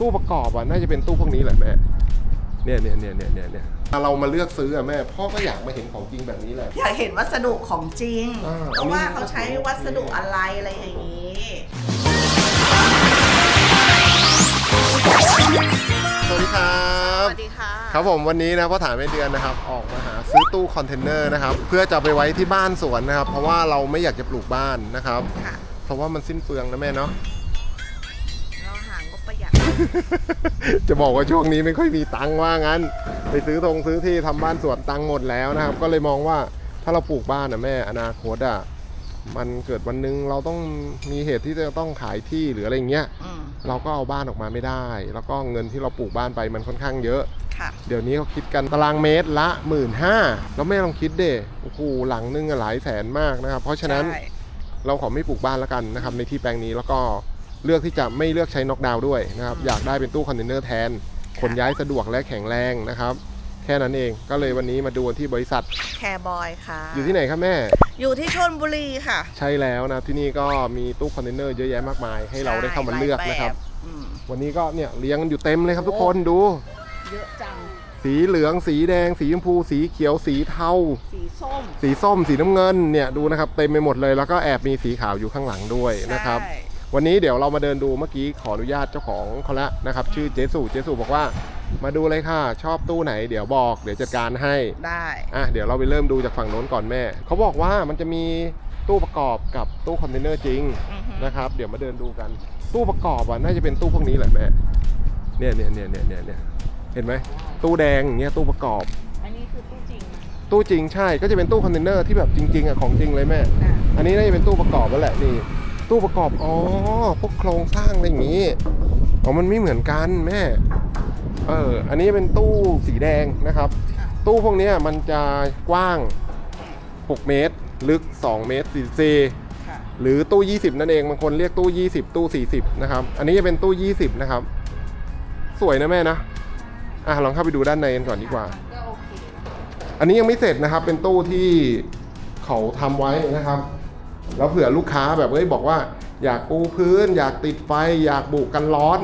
ตู้ประกอบอะน่าจะเป็นตู้พวกนี้แหละแม่เนี่ยเนี่ยเนี่ยเนี่ยเนี่ยเนี่ยเรามาเลือกซื้ออะแม่พ่อก็อยากมาเห็นของจริงแบบนี้แหละ อยากเห็นวัสดุของจริงอ่าเพราะว่าอันนี้เขาใช้วัสดุอะไรอะไรอย่างนี้สวัสดีครัสบวัสดีค่ะ ครับผมวันนี้นะพ่อถามไม่เดือนนะครับ ออกมาหาซื้อตู้คอนเทนเนอร์นะครับ เพื่อจะไปไว้ที่บ้านสวนนะครับ เพราะว่าเราไม่อยากจะปลูกบ้านนะครับค่ะเพราะว่ามันสิ้นเปลืองนะแม่เนาะ จะบอกว่าช่วงนี้ไม่ค่อยมีตังค์ว่างั้น ไปซื้อตรงซื้อที่ทำบ้านสวนตังค์หมดแล้วนะครับ ก็เลยมองว่าถ้าเราปลูกบ้านนะแม่อนาคตอะมันเกิดวันหนึงเราต้องมีเหตุที่จะต้องขายที่หรืออะไรอย่างเงี้ยอืมเราก็เอาบ้านออกมาไม่ได้ แล้วก็เงินที่เราปลูกบ้านไปมันค่อนข้างเยอะค่ะเดี๋ยวนี้เขาคิดกันตารางเมตรละหมื่นห้าแล้วแม่ลองคิดเด้โอ้โหหลังนึงอะหลายแสนมากนะครับ เพราะฉะนั้นใช่เราขอไม่ปลูกบ้านแล้วกันนะครับในที่แปลงนี้แล้วก็ เลือกที่จะไม่เลือกใช้น็อกดาวน์ด้วยนะครับอยากได้เป็นตู้คอนเทนเนอร์แทนขนย้ายสะดวกและแข็งแรงนะครับ แค่นั้นเองก็เลยวันนี้มาดูที่บริษัทแคร์บอยค่ะ อยู่ที่ไหนครับแม่ อยู่ที่ชลบุรีค่ะ ใช่แล้วนะที่นี่ก็มีตู้คอนเทนเนอร์เยอะแยะมากมาย ให้เราได้เข้ามาเลือกนะครับหลายแบบอืมวันนี้ก็เนี่ยเลี้ยงกันอยู่เต็มเลยครับทุกคนดูเยอะจังสีเหลืองสีแดง สีชมพู สีเขียวสีเทา สีส้ม สีส้ม สีน้ำเงินเนี่ยดูนะครับเต็มไปหมดเลยแล้วก็แอบมีสีขาวอยู่ข้างหลังด้วยนะครับใช่ วันนี้เดี๋ยวเรามาเดินดูเมื่อกี้ขออนุญาตเจ้าของเขาละนะครับ ชื่อเจสุเจสุบอกว่า มาดูเลยค่ะ ชอบตู้ไหน เดี๋ยวบอกเดี๋ยวจัดการให้ได้อะเดี๋ยวเราไปเริ่มดูจากฝั่งโน้นก่อนแม่เขาบอกว่ามันจะมีตู้ประกอบกับตู้คอนเทนเนอร์จริงอือฮึนะครับ เดี๋ยวมาเดินดูกัน ตู้ประกอบอะน่าจะเป็นตู้พวกนี้แหละแม่เนี่ยเนี่ยเนี่ยเนี่ยเนี่ยเนี่ยเห็นไหมตู้แดงอย่างเงี้ยตู้ประกอบ อันนี้คือตู้จริงนะตู้จริงใช่ก็จะเป็นตู้คอนเทนเนอร์ที่แบบจริงๆอะของจริงเลยแม่อะอันนี้น่าจะเป็นตู้ประกอบแล้วแหละนี่ ตู้ประกอบ อ๋อ พวกโครงสร้างอะไรอย่างงี้ อ๋อ มันไม่เหมือนกันแม่ เออ อันนี้เป็นตู้สีแดงนะครับค่ะตู้พวกเนี้ยมันจะกว้าง 6 เมตร ลึก 2 เมตร44ค่ะหรือตู้ 20 นั่นเอง บางคนเรียกตู้ 20 ตู้ 40 นะครับ อันนี้จะเป็นตู้ 20 นะครับ สวยนะแม่นะ อะ ลองเข้าไปดูด้านในกันก่อนดีกว่าก็โอเคนะอันนี้ยังไม่เสร็จนะครับ เป็นตู้ที่เขาทำไว้นะครับ แล้วเผื่อลูกค้าแบบเฮ้ยบอกว่าอยากปูพื้น อยากติดไฟ อยากบุกกันร้อน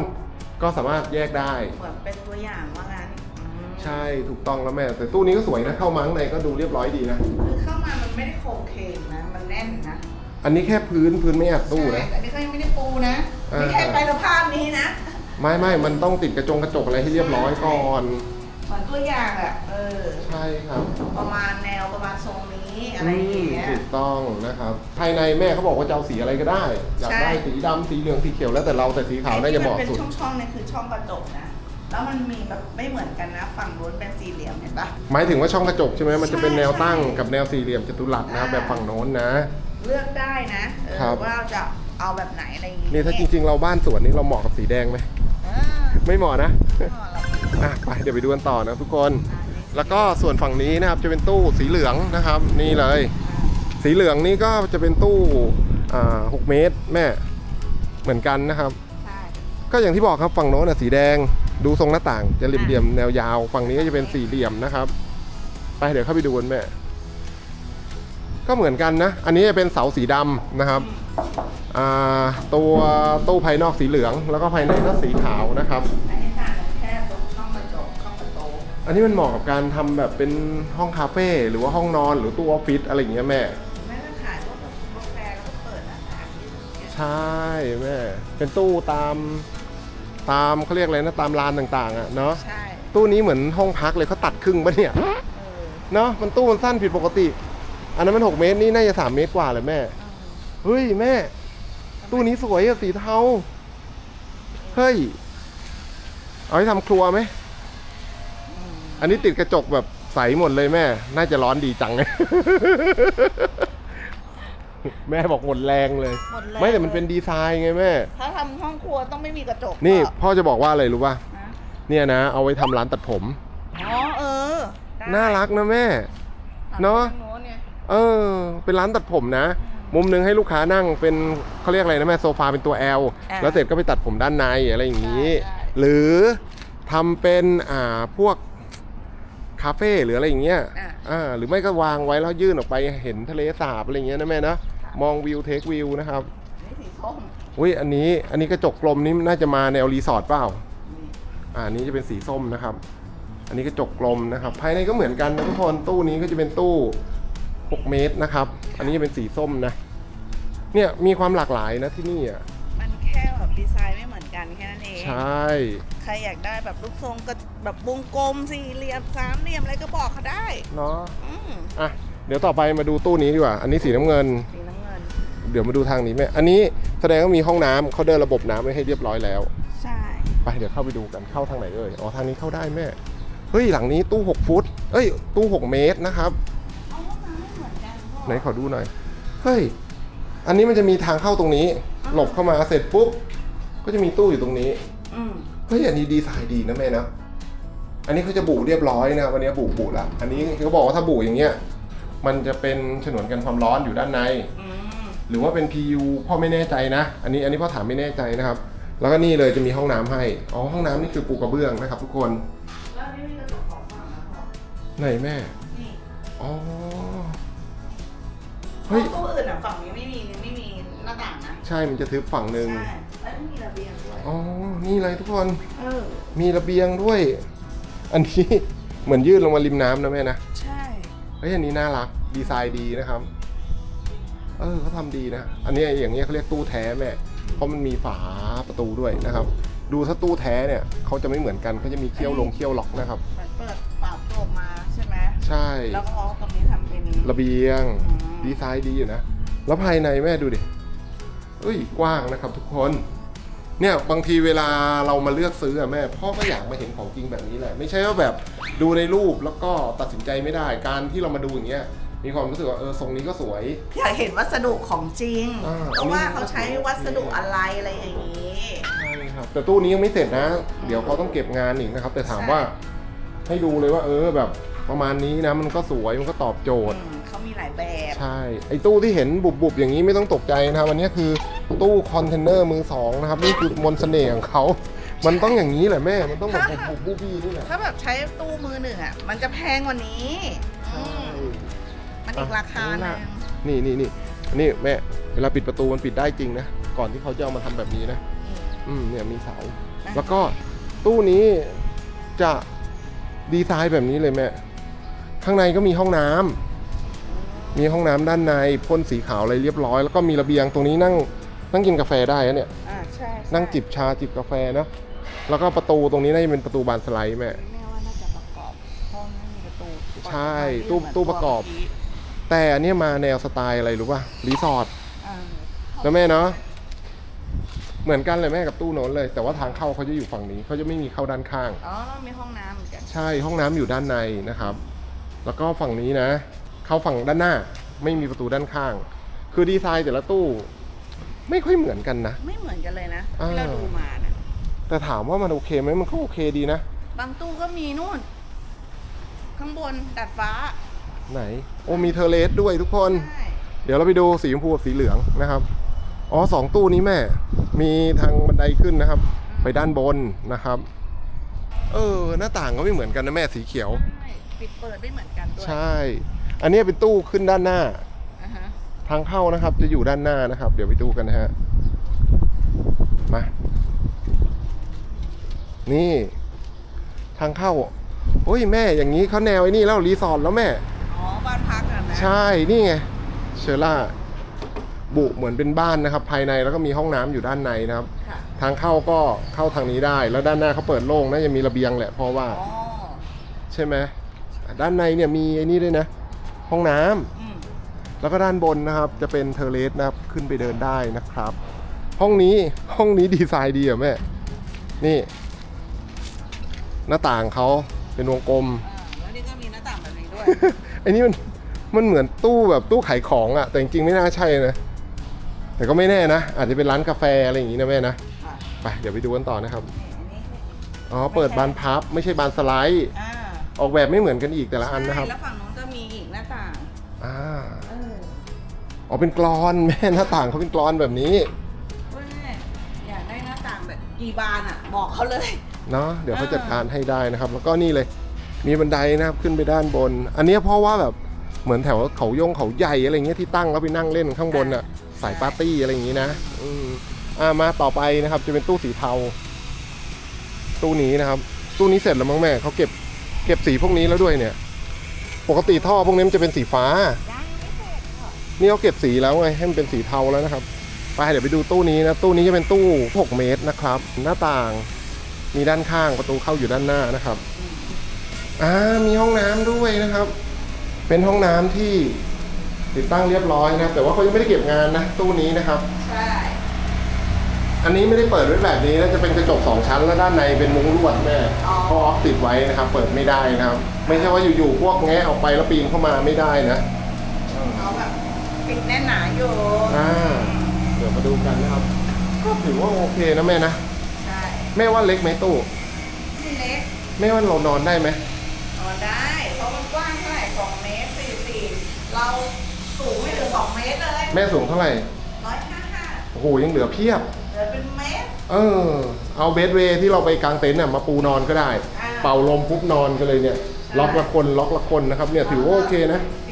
ก็สามารถแยกได้ เหมือนเป็นตัวอย่างว่างั้นอืมใช่ถูกต้องแล้วแม่ แต่ตู้นี้ก็สวยนะเข้ามาข้างในก็ดูเรียบร้อยดีนะ คือเข้ามามันไม่ได้โครงเคงนะ มันแน่นนะอันนี้แค่พื้นพื้นไม่อัดตู้นะ ใช่อันนี้ก็ยังไม่ได้ปูนะอ่าไม่ใช่ไปสภาพนี้นะไม่ไม่มันต้องติดกระจงกระจกอะไรให้เรียบร้อยก่อน เหมือนตัวอย่างอะเออ ใช่ครับ ประมาณแนวประมาณทรง นี้อะไรอย่างเงี้ยถูกต้องนะครับภายในแม่เขาบอกว่าจะเอาสีอะไรก็ได้ อยากใช่ได้สีดำสีเหลืองสีเขียวแล้วแต่เราแต่สีขาวน่าจะเหมาะสุดไอ้ที่นเป็นช่องๆเนี่ยคือช่องกระจกนะ แล้วมันมีแบบไม่เหมือนกันนะ ฝั่งนู้นเป็นสี่เหลี่ยมเห็นปะ หมายถึงว่าช่องกระจกใช่ไหมมันจะเป็นใช่แนวตั้งใช่กับแนวสี่เหลี่ยมจัตุรัสนะครับอ่า แบบฝั่งโน้นนะ เลือกได้นะเออครับ ว่าเราจะเอาแบบไหนอะไรอย่างงี้นี่ถ้าจริงๆเราบ้านสวนนี่เราเหมาะกับสีแดงไหมอ่าไม่เหมาะนะอ๋อเราอะไปเดี๋ยวไปดูกันต่อนะทุกคน แล้วก็ส่วนฝั่งนี้นะครับจะเป็นตู้สีเหลืองนะครับ นี่เลย สีเหลืองนี่ก็จะเป็นตู้อ่าหกเมตรแม่เหมือนกันนะครับ ก็อย่างที่บอกครับฝั่งโน้นสีแดงดูทรงหน้าต่างจะเหลี่ยมๆแนวยาว ฝั่งนี้ก็จะเป็นสี่เหลี่ยมนะครับ ไปเดี๋ยวเข้าไปดูกันแม่ก็เหมือนกันนะ อันนี้จะเป็นเสาสีดำนะครับตัวตู้ภายนอกสีเหลือง แล้วก็ภายในก็สีขาวนะครับ อันนี้มันเหมาะกับการทำแบบเป็นห้องคาเฟ่หรือว่าห้องนอนหรือตู้ออฟฟิศอะไรอย่างเงี้ยแม่ แม่ก็ขายพวกแบบกาแฟแล้วก็เปิดหน้าต่างที่เนี่ยใช่แม่ เป็นตู้ตามตามเขาเรียกอะไรนะตามร้านต่างๆอะเนาะ ใช่ตู้นี้เหมือนห้องพักเลยเขาตัดครึ่งปะเนี่ย เออเนาะมันตู้มันสั้นผิดปกติ อันนั้นมัน6เมตรนี่น่าจะ3เมตรกว่าเลยแม่เฮ้ยแม่ ตู้นี้สวยอะสีเทา เฮ้ย เอาให้ทำครัวไหม อันนี้ติดกระจกแบบใสหมดเลยแม่ น่าจะร้อนดีจัง แม่บอกหมดแรงเลย หมดแล้วไม่แต่มันเป็นดีไซน์ไงแม่ ถ้าทำห้องครัวต้องไม่มีกระจกนี่ก็พ่อจะบอกว่าอะไรรู้ป่ะนะเนี่ยนะ เอาไว้ทำร้านตัดผม อ๋อเออได้น่ารักนะแม่ เนอะ ทงโน้นไงเออ เป็นร้านตัดผมนะ มุมหนึงให้ลูกค้านั่งเป็นเขาเรียกอะไรนะแม่โซฟาเป็นตัว L อ่าแล้วเสร็จก็ไปตัดผมด้านในอะไรอย่างนี้ ใช่ใช่ หรือทำเป็นอ่าพวก คาเฟ่หรืออะไรอย่างเงี้ยอะ อ่าหรือไม่ก็วางไว้แล้วยื่นออกไปเห็นทะเลสาบอะไรอย่างเงี้ยนะแม่นะมองวิวเทควิวนะครับนี่สีส้มอุ้ยอันนี้อันนี้กระจกกลมนี่น่าจะมาแนวรีสอร์ทเปล่าอ่าอันนี้จะเป็นสีส้มนะครับ อันนี้กระจกกลมนะครับ ภายในก็เหมือนกันนะทุกคนตู้นี้ก็จะเป็นตู้ 6 เมตรนะครับ อันนี้จะเป็นสีส้มนะ เนี่ยมีความหลากหลายนะที่นี่อะ กันแค่นั้นเอง ใช่ ใครอยากได้แบบลูกทรงก็แบบวงกลมสี่เหลี่ยมสามเหลี่ยมอะไรก็บอกเขาได้ เนาะอืมอะ เดี๋ยวต่อไปมาดูตู้นี้ดีกว่า อันนี้สีน้ำเงิน สีน้ำเงิน เดี๋ยวมาดูทางนี้แม่ อันนี้แสดงว่ามีห้องน้ำเขาเดินระบบน้ำไว้ให้เรียบร้อยแล้ว ใช่ ไปเดี๋ยวเข้าไปดูกันเข้าทางไหนเอ่ยอ๋อทางนี้เข้าได้แม่ เฮ้ยหลังนี้ตู้ 6 ฟุต เอ้ยตู้ 6 เมตรนะครับ เอาห้องน้ำไม่เหมือนกันพ่อไหนขอดูหน่อย เฮ้ย อันนี้มันจะมีทางเข้าตรงนี้ หลบเข้ามาเสร็จปุ๊บ ก็จะมีตู้อยู่ตรงนี้อืมเฮ้ยอันนี้ดีไซน์ดีนะแม่นะอันนี้เขาจะบุเรียบร้อยนะวันนี้บุบุละอันนี้เขาบอกว่าถ้าบุอย่างเงี้ยมันจะเป็นฉนวนกันความร้อนอยู่ด้านใน อืมหรือว่าเป็น PU พ่อไม่แน่ใจนะ อันนี้อันนี้พ่อถามไม่แน่ใจนะครับ แล้วก็นี่เลยจะมีห้องน้ำให้ อ๋อห้องน้ำนี่คือปูกระเบื้องนะครับ ทุกคน แล้วนี่มีกระจกสองฝั่งนะพ่อไหนแม่ นี่อ๋อเพเฮ้ยราะตู้อื่นอะฝั่งนี้ไม่มีไม่มีหน้าต่างนะ ใช่มันจะทึบฝั่งหนึ่งใช่ แล้วมีระเบียงด้วย อ๋อ นี่เลยทุกคน เออ มีระเบียงด้วย อันนี้ เหมือนยื่นลงมาริมน้ำนะแม่นะ ใช่ เฮ้ย อันนี้น่ารัก ดีไซน์ดีนะครับ เออเขาทำดีนะ อันนี้อย่างเงี้ยเขาเรียกตู้แท้แม่ เพราะมันมีฝาประตูด้วยนะครับ ดูถ้าตู้แท้เนี่ยเขาจะไม่เหมือนกันเขาจะมีเขี้ยวลงเขี้ยวล็อกนะครับ เหมือนเปิดฝาโปรมาใช่ไหมใช่ แล้วก็เอาตรงนี้ทำเป็นระเบียง อืม ดีไซน์ดีอยู่นะ แล้วภายในแม่ดูดิ เอ้ยกว้างนะครับทุกคน เนี่ยบางทีเวลาเรามาเลือกซื้ออะแม่พ่อก็อยากมาเห็นของจริงแบบนี้แหละ ไม่ใช่ว่าแบบดูในรูปแล้วก็ตัดสินใจไม่ได้การที่เรามาดูอย่างเงี้ยมีความรู้สึกว่าเออทรงนี้ก็สวย อยากเห็นวัสดุของจริงอ่า เพราะว่าเขาใช้วัสดุอะไรอะไรอย่างนี้ ใช่ครับแต่ตู้นี้ยังไม่เสร็จนะ เดี๋ยวเขาต้องเก็บงานอีกนะครับ แต่ถามว่าให้ดูเลยว่า เออแบบประมาณนี้นะมันก็สวยมันก็ตอบโจทย์ อืมเขามี หลายแบบ ใช่ ไอ้ตู้ที่เห็นบุบๆอย่างนี้ไม่ต้องตกใจนะครับอันนี้คือตู้คอนเทนเนอร์มือสองนะครับนี่คือมนต์เสน่ห์ของเขามันต้องอย่างนี้แหละแม่ มันต้องแบบบุบๆบูบี้นี่แหละถ้าแบบใช้ตู้มือหนึ่งอะ มันจะแพงกว่านี้อืมมันอีกราคาหนึงนี่นี่นี่นี่แม่เวลาปิดประตูมันปิดได้จริงนะก่อนที่เขาจะเอามาทำแบบนี้นะ อืมเนี่ยมีเสา แล้วก็ตู้นี้จะดีไซน์แบบนี้เลยแม่ ข้างในก็มีห้องน้ำ มีห้องน้ำด้านในพ่นสีขาวอะไรเรียบร้อย แล้วก็มีระเบียงตรงนี้นั่งนั่งกินกาแฟได้นะเนี่ย อ่าใช่ใช่นั่งจิบชาจิบกาแฟเนอะแล้วก็ประตูตรงนี้น่าจะเป็นประตูบานสไลด์แม่ แม่ว่าน่าจะประกอบห้องนี้มีประตูใช่ตู้ตู้ประกอบ แต่อันเนี้ยมาแนวสไตล์อะไรรู้ป่ะรีสอร์ทอ่านะแม่เนาะเหมือนกันเลยแม่กับตู้โน้นเลย แต่ว่าทางเข้าเขาจะอยู่ฝั่งนี้เขาจะไม่มีเข้าด้านข้าง อ๋อแล้วมีห้องน้ำเหมือนกันใช่ห้องน้ำอยู่ด้านในนะครับ แล้วก็ฝั่งนี้นะ เข้าฝั่งด้านหน้า ไม่มีประตูด้านข้าง คือดีไซน์แต่ละตู้ ไม่ค่อยเหมือนกันนะ ไม่เหมือนกันเลยนะอ่าที่เราดูมานะแต่ถามว่ามันโอเคไหมมันก็โอเคดีนะ บางตู้ก็มีนู่น ข้างบนดัดฟ้า ไหน โอ้มีเทอร์เลสด้วยทุกคนใช่เดี๋ยวเราไปดูสีชมพูกับสีเหลืองนะครับ อ๋อสองตู้นี้แม่ มีทางบันไดขึ้นนะครับ ไปด้านบนนะครับ เออ หน้าต่างก็ไม่เหมือนกันนะแม่สีเขียวใช่ปิดเปิดไม่เหมือนกันด้วย ใช่ อันนี้เป็นตู้ขึ้นด้านหน้า อ่าฮะทางเข้านะครับ จะอยู่ด้านหน้านะครับ เดี๋ยวไปดูกันนะฮะ มา นี่ ทางเข้าโอ้ยแม่อย่างนี้เขาแนวไอ้นี่แล้วรีสอร์ทแล้วแม่ อ๋อบ้านพักอะนะใช่นี่ไงเชอร่า บุเหมือนเป็นบ้านนะครับ ภายในแล้วก็มีห้องน้ำอยู่ด้านในนะครับ ค่ะทางเข้าก็เข้าทางนี้ได้ แล้วด้านหน้าเขาเปิดโล่งน่าจะมีระเบียงแหละเพราะว่า อ๋อใช่ไหมด้านในเนี่ยมีไอ้นี่ด้วยนะ ห้องน้ำอืมแล้วก็ด้านบนนะครับ จะเป็นเทอร์เลสนะครับขึ้นไปเดินได้นะครับ ห้องนี้ห้องนี้ดีไซน์ดีอะแม่นี่ หน้าต่างเขาเป็นวงกลม อ่าแล้วนี่ก็มีหน้าต่างแบบนี้ด้วย ไอ้นี่มันมันเหมือนตู้แบบตู้ขายของอะแต่จริงๆไม่น่าใช่นะแต่ก็ไม่แน่นะ อาจจะเป็นร้านกาแฟอะไรอย่างงี้นะแม่นะอ่าไปเดี๋ยวไปดูกันต่อนะครับนี่อันนี้อ๋อเปิดบานพับไม่ใช่บานสไลด์ อ่าออกแบบไม่เหมือนกันอีกแต่ละอันนะครับ ใช่แล้วฝั่งนู้ อ๋อเป็นกรอนแม่หน้าต่างเขาเป็นกรอนแบบนี้เว้ยอยากได้หน้าต่างแบบกี่บานอะ บอกเขาเลย เนาะเดี๋ยวเขาอ่าจัดการให้ได้นะครับ แล้วก็นี่เลย มีบันไดนะครับขึ้นไปด้านบน อันเนี้ยเพราะว่าแบบเหมือนแถวเขายงเขาใหญ่อะไรเงี้ยที่ตั้งแล้วไปนั่งเล่นข้างบนอะสายปาร์ตี้อะไรอย่างงี้นะอืมอ่ามาต่อไปนะครับจะเป็นตู้สีเทา ตู้นี้นะครับ ตู้นี้เสร็จแล้วมั้งแม่เขาเก็บเก็บสีพวกนี้แล้วด้วยเนี่ย ปกติท่อพวกนี้มันจะเป็นสีฟ้ายั นี่เขาเก็บสีแล้วไงให้มันเป็นสีเทาแล้วนะครับ ไปเดี๋ยวไปดูตู้นี้นะ ตู้นี้จะเป็นตู้ 6 เมตรนะครับ หน้าต่าง มีด้านข้างประตูเข้าอยู่ด้านหน้านะครับอ่ามีห้องน้ำด้วยนะครับ เป็นห้องน้ำที่ติดตั้งเรียบร้อยนะครับแต่ว่าเขายังไม่ได้เก็บงานนะตู้นี้นะครับใช่อันนี้ไม่ได้เปิดไว้แบบนี้นะจะเป็นกระจกสองชั้นแล้วด้านในเป็นมุ้งลวดแม่เขาออฟติดไว้นะครับ เปิดไม่ได้นะครับ ไม่ใช่ว่าอยู่ๆพวกแงะออกไปแล้วปีนเข้ามาไม่ได้นะเขาแบบ ปิดแน่นหนาอยู่อ่าเดี๋ยวมาดูกันนะครับ ก็ถือว่าโอเคนะแม่นะ ใช่แม่ว่าเล็กไหมตู้นี่เล็กแม่ว่าเรานอนได้ไหมนอนได้ เพราะมันกว้างเท่าไหร่สองเมตรสี่สี่เราสูงไม่ถึงสองเมตรเลยแม่สูงเท่าไหร่ ร้อยห้าห้าโอ้โหยังเหลือเพียบ เหลือเป็นเมตร เออ เอาเบดเวย์ที่เราไปกางเต็นท์น่ะมาปูนอนก็ได้ อ่า เป่าลมปุ๊บนอนกันเลยเนี่ย ล็อกละคนล็อกละคนนะครับ เนี่ยถือว่าโอเคนะต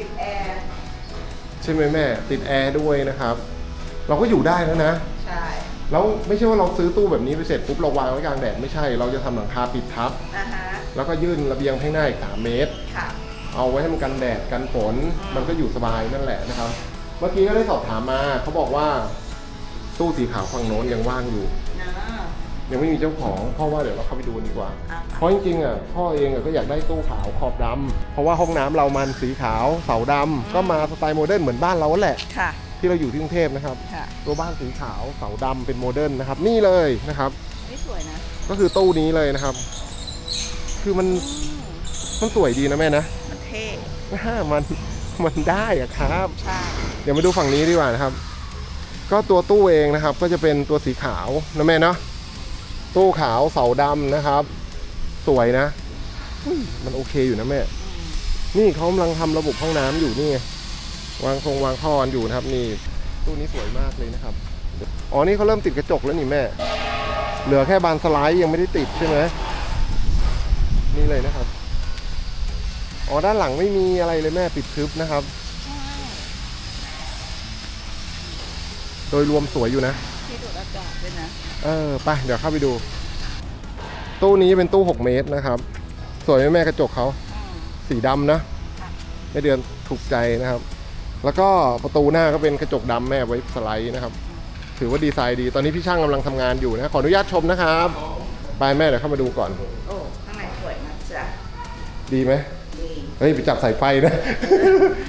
ิดแอร์ ใช่ไหมแม่ ติดแอร์ด้วยนะครับ เราก็อยู่ได้แล้วนะ ใช่แล้วไม่ใช่ว่าเราซื้อตู้แบบนี้ไปเสร็จปุ๊บเราวางไว้กลางแดดไม่ใช่ เราจะทำหลังคาปิดทับ อ่าฮะแล้วก็ยื่นระเบียงให้หน้าอีกสามเมตร ค่ะ เอาไว้ให้มันกันแดดกันฝนอืมมันก็อยู่สบายนั่นแหละนะครับ เมื่อกี้ก็ได้สอบถามมาเขาบอกว่า ตู้สีขาวฝั่งโน้นยังว่างอยู่นะ ยังไม่มีเจ้าของเพราะว่าเดี๋ยวเราเข้าไปดูกันดีกว่าอะเพราะจริงๆอะพ่อเองอะก็อยากได้ตู้ขาวขอบดำเพราะว่าห้องน้ำเรามันสีขาวเสาดำก็มาสไตล์โมเดิร์นเหมือนบ้านเราแหละ ค่ะ ที่เราอยู่ที่กรุงเทพนะครับ ค่ะ ตัวบ้านสีขาวเสาดำเป็นโมเดิร์นนะครับ นี่เลยนะครับ นี่สวยนะก็คือตู้นี้เลยนะครับ คือมันอืมมันสวยดีนะแม่นะมันเท่อ่ามันมันได้อะครับ ใช่เดี๋ยวมาดูฝั่งนี้ดีกว่านะครับ ก็ตัวตู้เองนะครับ ก็จะเป็นตัวสีขาวนะแม่เนาะ ตู้ขาวเสาดำนะครับ สวยนะอุ้ยมันโอเคอยู่นะแม่อืมนี่เขากำลังทำระบบห้องน้ำอยู่นี่ไงวางทรงวางท่อกันอยู่นะครับ นี่ ตู้นี้สวยมากเลยนะครับ อ๋อ นี่เขาเริ่มติดกระจกแล้วนี่แม่ เหลือแค่บานสไลด์ยังไม่ได้ติดใช่ไหมนี่เลยนะครับ อ๋อ ด้านหลังไม่มีอะไรเลยแม่ปิดทึบนะครับใช่โดยรวมสวยอยู่นะ ที่ดูดอากาศด้วยนะ เออไปเดี๋ยวเข้าไปดู ตู้นี้เป็นตู้ 6 เมตรนะครับ สวยไหมแม่กระจกเขาอืมสีดำนะค่ะไม่เดือนถูกใจนะครับ แล้วก็ประตูหน้าก็เป็นกระจกดำแม่ไว้สไลด์นะครับ ถือว่าดีไซน์ดีตอนนี้พี่ช่างกำลังทำงานอยู่นะขออนุญาตชมนะครับไปแม่เดี๋ยวเข้ามาดูก่อน โอ้ ข้างในสวยนะจ๊ะดีไหมดี เฮ้ยไปจับสายไฟนะ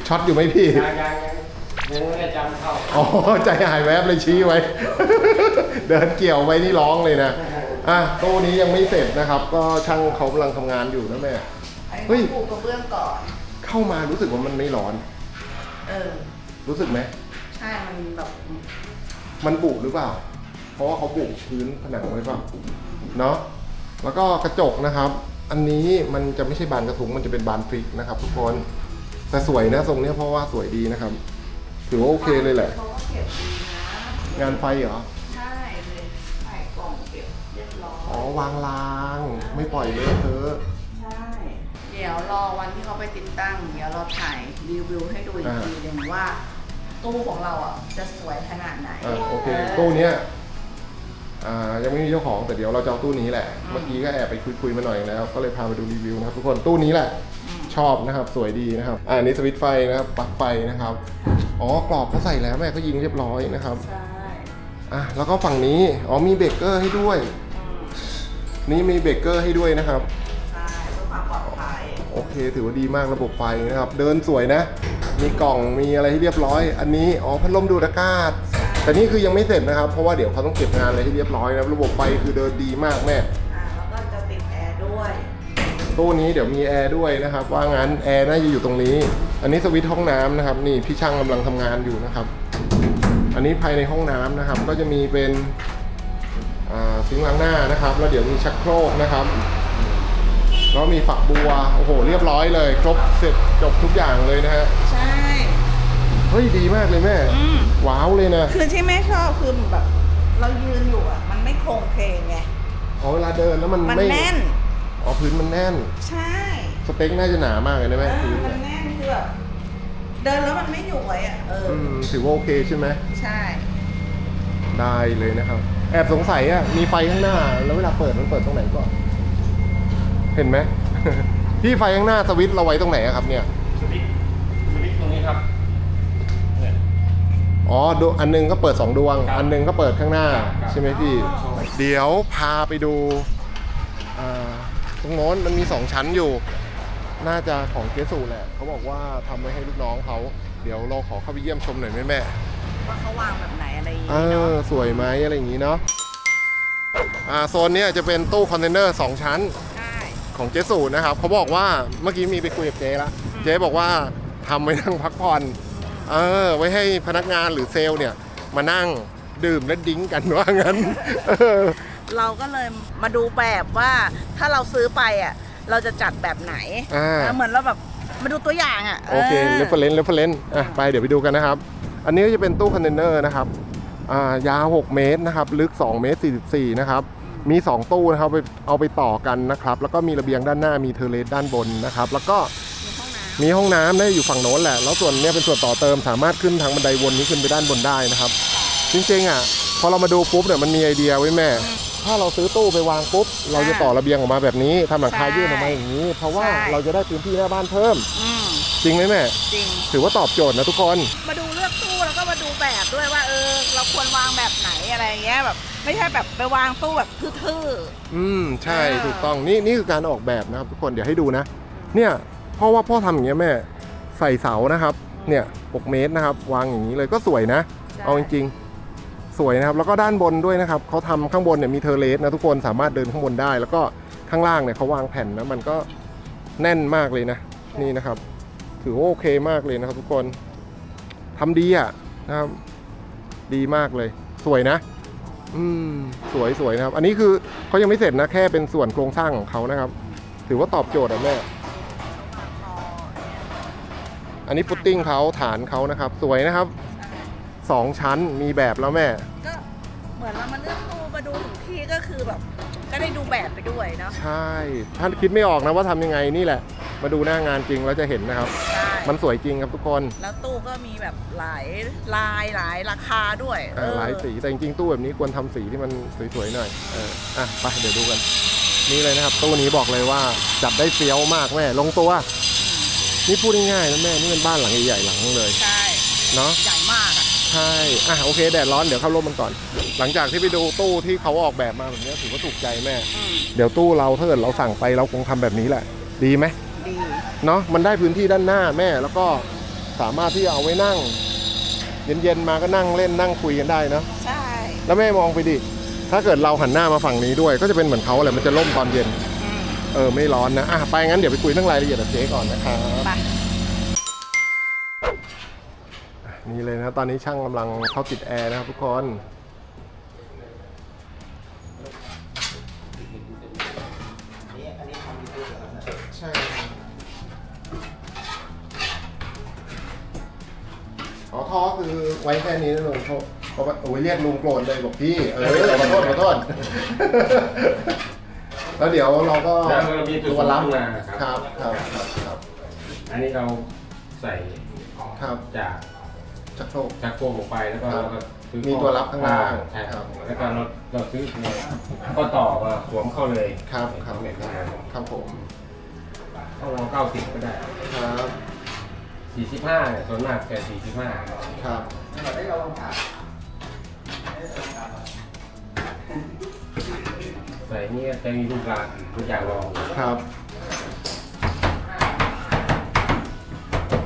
ช็อตอยู่ไหมพี่ ยังยังยัง ยังไม่ได้จำเข้าอ๋อใจหายแวบเลยชี้ไว้ เดินเกี่ยวไว้นี่ร้องเลยนะอะตู้นี้ยังไม่เสร็จนะครับ ก็ช่างเขากำลังทำงานอยู่นะแม่อันเฮ้ยนี้ปูกระเบื้องก่อน เข้ามารู้สึกว่ามันไม่ร้อน เออ รู้สึกไหมใช่ มันแบบมันบุหรือเปล่า เพราะว่าเขาบุพื้นผนังไว้เปล่าเนาะแล้วก็กระจกนะครับ อันนี้มันจะไม่ใช่บานกระทุงมันจะเป็นบานฟิกนะครับ ทุกคนแต่สวยนะทรงเนี้ยเพราะว่าสวยดีนะครับ ถือว่าโอเคเลยแหละ เขาก็เก็บดีนะงานไฟเหรอ ใช่เลยใส่กล่องเก็บเรียบร้อยอ๋อวางราง ไม่ปล่อยเลอะเทอะใช่ เดี๋ยวรอวันที่เขาไปติดตั้ง เดี๋ยวเราถ่ายรีวิวให้ดูอีกอ่าทีหนึ่งว่า ตู้ของเราอะจะสวยขนาดไหนอะโอเคตู้เนี้ยอ่ายังไม่มีเจ้าของแต่เดี๋ยวเราจะเอาตู้นี้แหละ เมื่อกี้ก็แอบไปคุยๆมาหน่อยแล้ว ก็เลยพามาดูรีวิวนะครับทุกคนตู้นี้แหละ อืม ชอบนะครับ สวยดีนะครับอ่าอันนี้สวิตช์ไฟนะครับปลั๊กไฟนะครับ อ๋อกรอบเขาใส่แล้วแม่เขายิงเรียบร้อยนะครับใช่อะแล้วก็ฝั่งนี้อ๋อมีเบรกเกอร์ให้ด้วยอืมนี่มีเบรกเกอร์ให้ด้วยนะครับใช่เพื่อความปลอดภัยโอเค ถือว่าดีมากระบบไฟนะครับ เดินสวยนะ มีกล่องมีอะไรให้เรียบร้อย อันนี้อ๋อพัดลมดูดอากาศแต่นี่คือยังไม่เสร็จนะครับ เพราะว่าเดี๋ยวเขาต้องเก็บงานอะไรให้เรียบร้อยนะระบบไฟคือเดินดีมากแม่ ตู้นี้เดี๋ยวมีแอร์ด้วยนะครับ ว่างั้นแอร์น่าจะอยู่ตรงนี้ อันนี้สวิตช์ห้องน้ำนะครับ นี่พี่ช่างกำลังทำงานอยู่นะครับ อันนี้ภายในห้องน้ำนะครับ ก็จะมีเป็นอ่าซิงค์ล้างหน้านะครับ แล้วเดี๋ยวมีชักโครกนะครับแล้วมีฝักบัวโอ้โห เรียบร้อยเลย ครบเสร็จจบทุกอย่างเลยนะฮะใช่เฮ้ยดีมากเลยแม่อืมว้าวเลยนะคือที่แม่ชอบคือแบบ เรายืนอยู่อะ มันไม่โครงเพลงไงอ๋อเวลาเดินแล้วมันมันไม่แน่น อ๋อพื้นมันแน่น ใช่สเต็กน่าจะหนามากเลยนะเอแม่อพื้นมัเนี่ยนแน่นคือแบบเดินแล้วมันไม่อยู่ไว้อะ เอออือ มถือว่าโอเคใช่ไหมใช่ ได้เลยนะครับ แอบสงสัยอะมีไฟข้างหน้า แล้วเวลาเปิดมันเปิดตรงไหนก่อนเห็นไหม พี่ไฟข้างหน้าสวิตช์เราไว้ตรงไหนอะครับเนี่ย สวิตช์สวิตช์ตรงนี้ครับเนี่ย อ๋อดูอันหนึงก็เปิด 2 ดวง ครับอันหนึงก็เปิดข้างหน้า ครับ ใช่ไหมพี่เดี๋ยวพาไปดูอ่า ตรงโน้นมันมี2ชั้นอยู่ น่าจะของเกสูแหละ เขาบอกว่าทำไว้ให้ลูกน้องเขา เดี๋ยวเราขอเข้าไปเยี่ยมชมหน่อยไหมแม่ ว่าเขาวางแบบไหนอะไรอย่างเองี้เนาอะสวยไหมอะไรอย่างนี้เนาะ อ่าโซนเนี้ยจะเป็นตู้คอนเทนเนอร์2ชั้น ใช่ของเจสูนะครับเขาบอกว่าเมื่อกี้มีไปคุยกับเจ๊ละเจ๊บอกว่าทำไว้นั่งพักผ่อนเออไว้ให้พนักงานหรือเซลล์เนี่ย มานั่งดื่มและดิ้งกันว่างั้นเออ เราก็เลยมาดูแบบว่าถ้าเราซื้อไปอะ เราจะจัดแบบไหนอ่าเหมือนเราแบบมาดูตัวอย่างอะโอเคเรฟเฟรนซ์เรฟเฟรนซ์อะไปเดี๋ยวไปดูกันนะครับ อันนี้ก็จะเป็นตู้คอนเทนเนอร์นะครับอ่ายาว 6 เมตรนะครับ ลึก 2 เมตร 44 นะครับ มี 2 ตู้นะครับไปเอาไปต่อกันนะครับ แล้วก็มีระเบียงด้านหน้ามีเทอร์เลสด้านบนนะครับ แล้วก็มีห้องน้มีห้องน้ำได้อยู่ฝั่งโน้นแหละ แล้วส่วนเนี้ยเป็นส่วนต่อเติมสามารถขึ้นทางบันไดวนนี้ขึ้นไปด้านบนได้นะครับ จริงๆอะพอเรามาดูปุ๊บเนี่ยมันมีไอเดียไว้แม่ ถ้าเราซื้อตู้ไปวางปุ๊บเราจะต่อระเบียงออกมาแบบนี้ทำหลังคายื่นออกมาอย่างนี้ เพราะว่าเราจะได้พื้นที่หน้าบ้านเพิ่มำอืมจริงไหมแม่จริง ถือว่าตอบโจทย์นะทุกคน มาดูเลือกตู้แล้วก็มาดูแบบด้วยว่าเออ เราควรวางแบบไหนอะไรเงี้ยแบบ ไม่ใช่แบบไปวางตู้แบบทื่อ อืมใช่อ่า ถูกต้องนี่นี่คือการออกแบบนะครับทุกคนเดี๋ยวให้ดูนะ เนี่ยเพราะว่าพ่อทำอย่างเงี้ยแม่ใส่เสานะครับ เนี่ย6เมตรนะครับ วางอย่างนี้เลยก็สวยนะ ๆเอาจริงๆ สวยนะครับ แล้วก็ด้านบนด้วยนะครับเขาทำข้างบนเนี่ยมีเทอร์เลสนะทุกคนสามารถเดินข้างบนได้ แล้วก็ข้างล่างเนี่ยเขาวางแผ่นนะมันก็แน่นมากเลยนะ นี่นะครับ ถือว่าโอเคมากเลยนะครับ ทุกคนทำดีอะนะครับ ดีมากเลย สวยนะ อืมสวยสวยนะครับ อันนี้คือเขายังไม่เสร็จนะแค่เป็นส่วนโครงสร้างของเขานะครับ ถือว่าตอบโจทย์อะแม่อันนี้พุตติ้งเขาฐานเขานะครับ สวยนะครับสองชั้นมีแบบแล้วแม่ คือแบบก็ได้ดูแบบไปด้วยเนาะใช่ท่านคิดไม่ออกนะว่าทำยังไงนี่แหละ มาดูหน้างานจริงแล้วจะเห็นนะครับ ใช่มันสวยจริงครับทุกคนแล้วตู้ก็มีแบบหลายลายหลายราคาด้วยเออหลายสีแต่จริงๆตู้แบบนี้ควรทำสีที่มันสวยๆหน่อยเอออะไปเดี๋ยวดูกัน นี่เลยนะครับ ตู้นี้บอกเลยว่าจับได้เฟี้ยวมากแม่ลงตัว นี่พูดง่ายๆนะแม่นี่เป็นบ้านหลังใหญ่ๆหลังนึงเลยใช่เนาะ ใหญ่มากอะ ใช่ อะโอเคแดดร้อนเดี๋ยวเข้าร่มมันก่อน หลังจากที่ไปดูตู้ที่เขาออกแบบมาแบบนี้ถือว่าถูกใจแม่อืมเดี๋ยวตู้เราถ้าเกิดเราสั่งไปเราคงทำแบบนี้แหละ ดีไหมดีเนาะมันได้พื้นที่ด้านหน้าแม่แล้วก็สามารถที่จะเอาไว้นั่ง เย็นๆมาก็นั่งเล่นนั่งคุยกันได้เนาะใช่แล้วแม่มองไปดิถ้าเกิดเราหันหน้ามาฝั่งนี้ด้วย ก็จะเป็นเหมือนเขาแหละมันจะร่มตอนเย็นอืมเออไม่ร้อนนะอะไปงั้นเดี๋ยวไปคุยเรื่องรายละเอียดกับเจ๊ก่อนนะครับ นี่เลยนะตอนนี้ช่างกำลังเข้าติดแอร์นะครับทุกคนใช่อ๋อท่อคือไว้แค่นี้นะลุงเขาเขาโอ้ยเรียกลุงโกรธเลยบอกพี่เออขอโทษขอโทษแล้วเดี๋ยวเราก็แล้วเรามีจุดตัวรับขึ้นมาคครัรับบครับครับครับ อันนี้เราใส่ครับ จาก ชักโครก ชักโครกลงไปแล้วก็ครับเราก็ซื้อมีตัวรับข้างล่างใช่คครัรับบ แล้วก็เราเราซื้อเนี่ยก็ต่อมาสวมเข้าเลยครับครับเนี่ยครับผมต้องลองเก้าสิบก็ได้ครับสี่สิบห้าเนี่ยส่วนมากแค่สี่สิบห้าครับ ใส่นี่จะมีลูกลานทุกอย่างรองครับ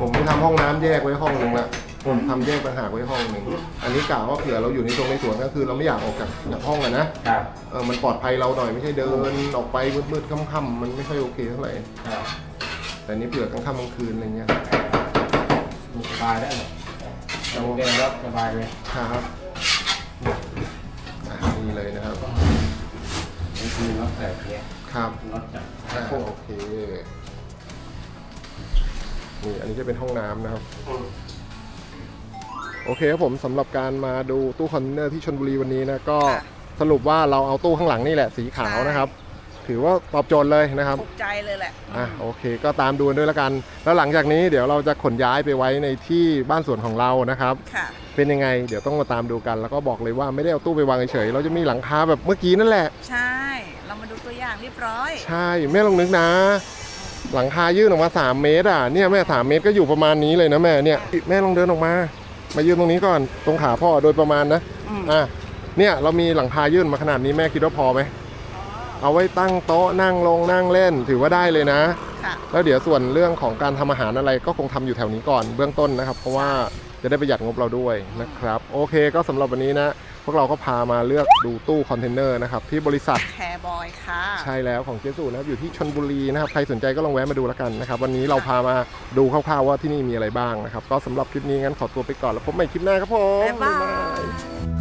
ผมทำห้องน้ำแยกไว้ห้องหนึ่งละ ผมทำแยกต่างหากไว้ห้องหนึ่งอันนี้กล่าวว่าเผื่อเราอยู่ในตรงในสวนก็คือเราไม่อยากออกจากจากห้องอะนะครับเออมันปลอดภัยเราหน่อยไม่ใช่เดินออกไปมืดๆค่ำๆมันไม่ค่อยโอเคเท่าไหร่ครับแต่นี่เผื่อกลางค่ำกลางคืนอะไรเงี้ยสบายได้เลยลงแดงแล้วสบายเลยครับอะนี่เลยนะครับ นี่คือน็อตใส่เนี่ยครับน็อตจับอะโอเคนี่อันนี้จะเป็นห้องน้ำนะครับ โอเคครับผมสำหรับการมาดูตู้คอนเทนเนอร์ที่ชนบุรีวันนี้นะก็ค่ะสรุปว่าเราเอาตู้ข้างหลังนี่แหละสีขาวนะครับ ถือว่าตอบโจทย์เลยนะครับถูกใจเลยแหละอะโอเค ก็ตามดูกันด้วยแล้วกัน แล้วหลังจากนี้เดี๋ยวเราจะขนย้ายไปไว้ในที่บ้านสวนของเรานะครับ ค่ะ เป็นยังไงเดี๋ยวต้องมาตามดูกันแล้วก็บอกเลยว่าไม่ได้เอาตู้ไปวางเฉยๆเราจะมีหลังคาแบบเมื่อกี้นั่นแหละ ใช่ เรามาดูตัวอย่างรียบร้อย ใช่แม่ลองนึกนะ หลังคายื่นออกมา 3 เมตรอะเนี่ยแม่ 3 เมตรก็อยู่ประมาณนี้เลยนะแม่เนี่ย แม่ลองเดินออกมา มายืนตรงนี้ก่อนตรงขาพ่อโดยประมาณนะอืมอะเนี่ยเรามีหลังคายื่นมาขนาดนี้แม่คิดว่าพอไหมเอาไว้ตั้งโต๊ะนั่งลงนั่งเล่นถือว่าได้เลยนะค่ะแล้วเดี๋ยวส่วนเรื่องของการทำอาหารอะไรก็คงทำอยู่แถวนี้ก่อนเบื้องต้นนะครับ เพราะว่าจะได้ประหยัดงบเราด้วยนะครับ โอเคก็สำหรับวันนี้นะ พวกเราก็พามาเลือกดูตู้คอนเทนเนอร์นะครับที่บริษัทแคร์บอยค่ะ ใช่แล้วของเจสูนะครับอยู่ที่ชนบุรีนะครับใครสนใจก็ลองแวะมาดูแล้วกันนะครับวันนี้เราพามาดูคร่าวๆว่าที่นี่มีอะไรบ้างนะครับก็สำหรับคลิปนี้งั้นขอตัวไปก่อนแล้วพบใหม่คลิปหน้าครับผมบ๊ายบาย